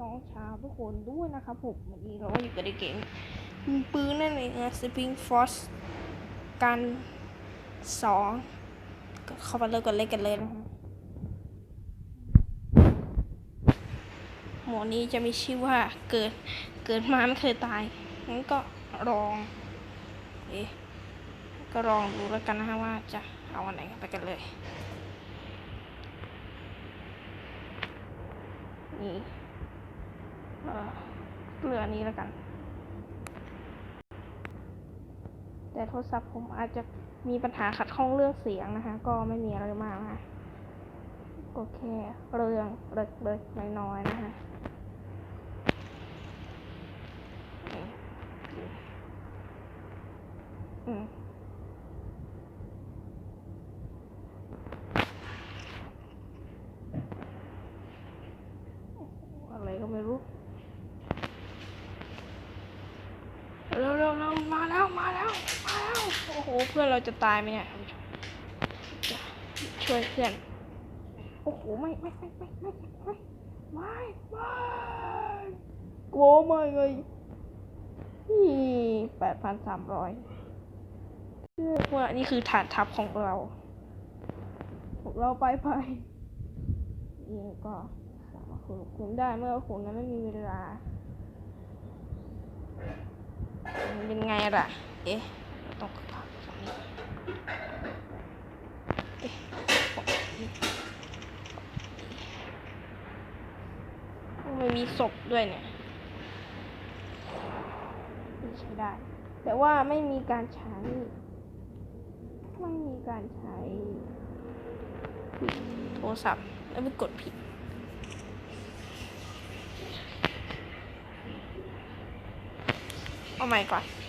น้องชาวทุกคนด้วยนะครับผมวันนี้เราก็อยู่กับในเกมปืนนั่นเองนะ Sleeping Force การสองเข้ามาเริ่มกันเล่นกันเลยนะฮะหมวดนี้จะมีชื่อว่าเกิดเกิดมาไม่เคยตายงั้นก็ลองเอ๊ก็ลองดูแล้วกันนะฮะว่าจะเอาอันไหนไปกันเลยนี่ เรือนี้แล้วกัน แต่โทรศัพท์ผมอาจจะมีปัญหาขัดข้องเรื่องเสียงนะคะ ก็ไม่มีอะไรมากนะคะก็แค่เรื่องเล็กๆน้อยๆนะคะอืมอืมอะไรก็ไม่รู้ เร็ วเร็วเร็วมาแล้วมาแล้วมาแล้วโอ้โหเพื่อนเราจะตายไหมเนี่ยช่วยเพื่อนโอ้โหไม่ไม่ไม่ไม่ไม่ไม่ไม่ไม่กลัวไม่เลยนี่แปดพันสามร้อยว่านี่คือฐานทัพของเราพวกเราไปไปนี่ก็สามารถขุดขุดได้เมื่อขุดนั้นไม่มีเวลา เป็นไงล่ะ เอ๊ะต้องขับตรงนี้เอ๊ะไม่มีศพด้วยเนี่ยไม่ใช้ได้ แต่ว่าไม่มีการใช้ ไม่มีการใช้ โทรศัพท์ แล้วไปกดผิด Oh my gosh.